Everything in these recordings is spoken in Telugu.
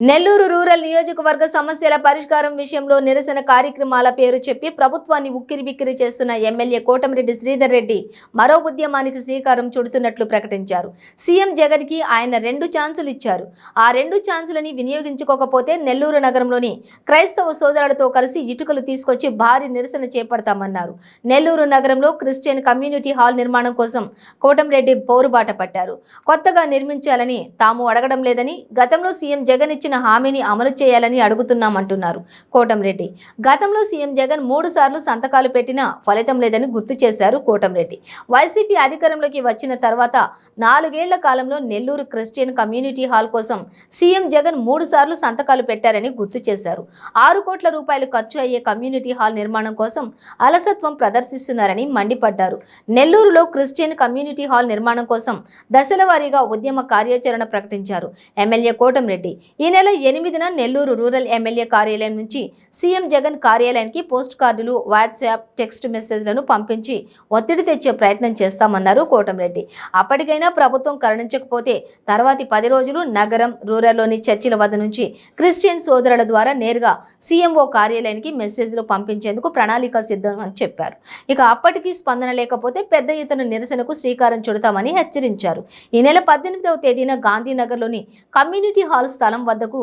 నెల్లూరు రూరల్ నియోజకవర్గ సమస్యల పరిష్కారం విషయంలో నిరసన కార్యక్రమాల పేరు చెప్పి ప్రభుత్వాన్ని ఉక్కిరిబిక్కిరి చేస్తున్న ఎమ్మెల్యే కోటమిరెడ్డి శ్రీధర్ రెడ్డి మరో ఉద్యమానికి శ్రీకారం చుడుతున్నట్లు ప్రకటించారు. సీఎం జగన్కి ఆయన రెండు ఛాన్సులు ఇచ్చారు. ఆ రెండు ఛాన్సులని వినియోగించుకోకపోతే నెల్లూరు నగరంలోని క్రైస్తవ సోదరులతో కలిసి ఇటుకలు తీసుకొచ్చి భారీ నిరసన చేపడతామన్నారు. నెల్లూరు నగరంలో క్రిస్టియన్ కమ్యూనిటీ హాల్ నిర్మాణం కోసం కోటంరెడ్డి పోరుబాట పట్టారు. కొత్తగా నిర్మించాలని తాము అడగడం లేదని గతంలో సీఎం జగన్ ఇచ్చిన హామీని అమలు చేయాలని అడుగుతున్నామంటున్నారు. కోటంరెడ్డి. గతంలో సీఎం జగన్ మూడు సార్లు సంతకాలు పెట్టినా ఫలితం లేదని గుర్తు చేశారు కోటంరెడ్డి. వైసీపీ అధికారంలోకి వచ్చిన తర్వాత నాలుగేళ్ళ కాలంలో నెల్లూరు క్రిస్టియన్ కమ్యూనిటీ హాల్ కోసం సీఎం జగన్ మూడు సార్లు సంతకాలు పెట్టారని గుర్తు చేశారు. ఆరు కోట్ల రూపాయలు ఖర్చు అయ్యే కమ్యూనిటీ హాల్ నిర్మాణం కోసం అలసత్వం ప్రదర్శిస్తున్నారని మండిపడ్డారు. నెల్లూరులో క్రిస్టియన్ కమ్యూనిటీ హాల్ నిర్మాణం కోసం దశల వారీగా ఉద్యమ కార్యాచరణ ప్రకటించారు. ఎమ్మెల్యే కోటంరెడ్డి. ఈ నెల నెల ఎనిమిదిన నెల్లూరు రూరల్ ఎమ్మెల్యే కార్యాలయం నుంచి సీఎం జగన్ కార్యాలయానికి పోస్ట్ కార్డులు వాట్సాప్ టెక్స్ట్ మెసేజ్లను పంపించి ఒత్తిడి తెచ్చే ప్రయత్నం చేస్తామన్నారు కోటంరెడ్డి అప్పటికైనా ప్రభుత్వం కరుణించకపోతే తర్వాతి పది రోజులు నగరం రూరల్లోని చర్చిల వద్ద నుంచి క్రిస్టియన్ సోదరుల ద్వారా నేరుగా సీఎంఓ కార్యాలయానికి మెసేజ్లు పంపించేందుకు ప్రణాళిక సిద్ధం అని చెప్పారు. ఇక అప్పటికీ స్పందన లేకపోతే పెద్ద ఎత్తున నిరసనకు శ్రీకారం చుడతామని హెచ్చరించారు. ఈ నెల పద్దెనిమిదవ తేదీన గాంధీనగర్లోని కమ్యూనిటీ హాల్ స్థలం వద్ద వద్దకు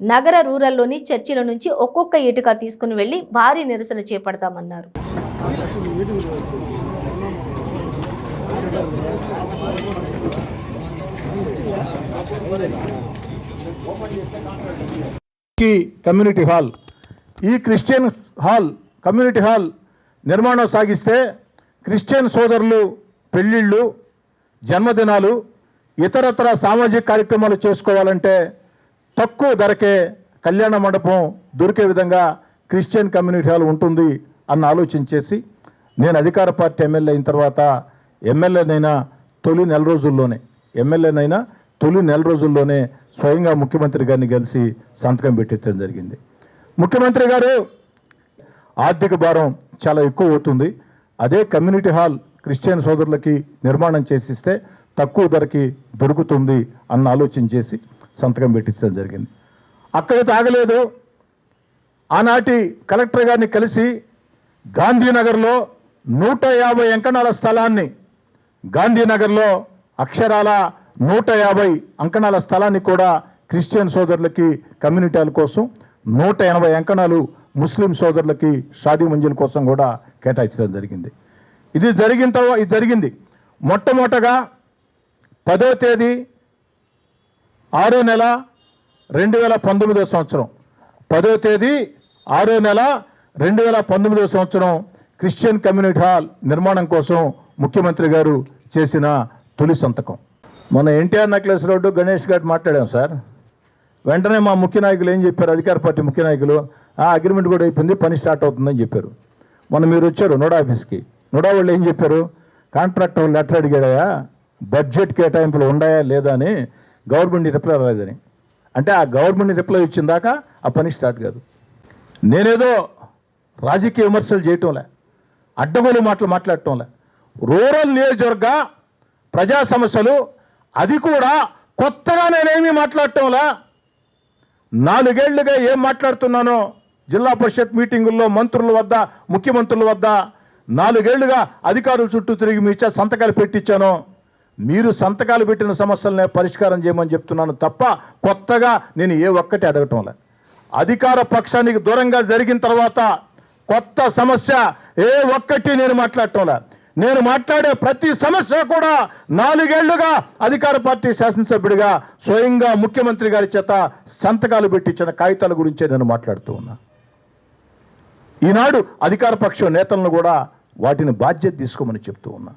నగర రూరల్లోని చర్చిల నుంచి ఒక్కొక్క ఇటుక తీసుకుని వెళ్ళి భారీ నిరసన చేపడతామన్నారు. కమ్యూనిటీ హాల్ ఈ క్రిస్టియన్ హాల్ కమ్యూనిటీ హాల్ నిర్మాణం సాగిస్తే క్రిస్టియన్ సోదరులు పెళ్ళిళ్ళు జన్మదినాలు ఇతరతర సామాజిక కార్యక్రమాలు చేసుకోవాలంటే తక్కువ ధరకే కళ్యాణ మండపం దొరికే విధంగా క్రిస్టియన్ కమ్యూనిటీ హాల్ ఉంటుంది అన్న ఆలోచన చేసి నేను అధికార పార్టీ ఎమ్మెల్యే అయిన తర్వాత ఎమ్మెల్యేనైనా తొలి నెల రోజుల్లోనే ఎమ్మెల్యేనైనా తొలి నెల రోజుల్లోనే స్వయంగా ముఖ్యమంత్రి గారిని కలిసి సంతకం పెట్టించడం జరిగింది. ముఖ్యమంత్రి గారు ఆర్థిక భారం చాలా ఎక్కువ అవుతుంది. అదే కమ్యూనిటీ హాల్ క్రిస్టియన్ సోదరులకి నిర్మాణం చేసిస్తే తక్కువ ధరకి దొరుకుతుంది అన్న ఆలోచన చేసి సంతకం పెట్టించడం జరిగింది. అక్కడ తాగలేదు. ఆనాటి కలెక్టర్ గారిని కలిసి గాంధీనగర్లో నూట యాభై అంకణాల స్థలాన్ని గాంధీనగర్లో అక్షరాల నూట యాభై అంకణాల స్థలాన్ని కూడా క్రిస్టియన్ సోదరులకి కమ్యూనిటీల కోసం నూట ఎనభై అంకణాలు ముస్లిం సోదరులకి షాదీ మంజిల్ కోసం కూడా కేటాయించడం జరిగింది. ఇది జరిగిన తర్వాత ఇది జరిగింది. మొట్టమొదటగా పదో తేదీ ఆరో నెల రెండు వేల పంతొమ్మిదో సంవత్సరం. పదో తేదీ ఆరో నెల రెండు వేల పంతొమ్మిదో సంవత్సరం క్రిస్టియన్ కమ్యూనిటీ హాల్ నిర్మాణం కోసం ముఖ్యమంత్రి గారు చేసిన తొలి సంతకం. మన ఎన్టీఆర్ నెక్లెస్ రోడ్డు గణేష్ గారు మాట్లాడాం సార్. వెంటనే మా ముఖ్య నాయకులు ఏం చెప్పారు? అధికార పార్టీ ముఖ్య నాయకులు ఆ అగ్రిమెంట్ కూడా అయిపోయింది పని స్టార్ట్ అవుతుందని చెప్పారు. మొన్న మీరు వచ్చారు నోడా ఆఫీస్కి. నోడా వాళ్ళు ఏం చెప్పారు? కాంట్రాక్టర్ లెటర్ అడిగాడయా బడ్జెట్ కేటాయింపులు ఉన్నాయా లేదా అని గవర్నమెంట్ రిప్లై రాలేదని. అంటే ఆ గవర్నమెంట్ రిప్లై ఇచ్చిన దాకా ఆ పని స్టార్ట్ కాదు. నేనేదో రాజకీయ విమర్శలు చేయటంలే అడ్డగోలు మాటలు మాట్లాడటంలే. రూరల్ నియోజకవర్గ ప్రజా సమస్యలు అది కూడా కొత్తగా నేనేమీ మాట్లాడటంలా. నాలుగేళ్ళుగా ఏం మాట్లాడుతున్నానో జిల్లా పరిషత్ మీటింగుల్లో మంత్రుల వద్ద ముఖ్యమంత్రుల వద్ద నాలుగేళ్ళుగా అధికారుల చుట్టూ తిరిగి మీ సంతకాలు పెట్టించాను. మీరు సంతకాలు పెట్టిన సమస్యలనే పరిష్కారం చేయమని చెప్తున్నాను తప్ప కొత్తగా నేను ఏ ఒక్కటి అడగటంలే అధికార పక్షానికి దూరంగా జరిగిన తర్వాత కొత్త సమస్య ఏ ఒక్కటి నేను మాట్లాడటంలే నేను మాట్లాడే ప్రతి సమస్య కూడా నాలుగేళ్ళుగా అధికార పార్టీ శాసనసభ్యుడిగా స్వయంగా ముఖ్యమంత్రి గారి చేత సంతకాలు పెట్టించిన కాగితాల గురించే నేను మాట్లాడుతూ ఉన్నా. ఈనాడు అధికార పక్ష నేతలను కూడా వాటిని బాధ్యత తీసుకోమని చెప్తూ ఉన్నా.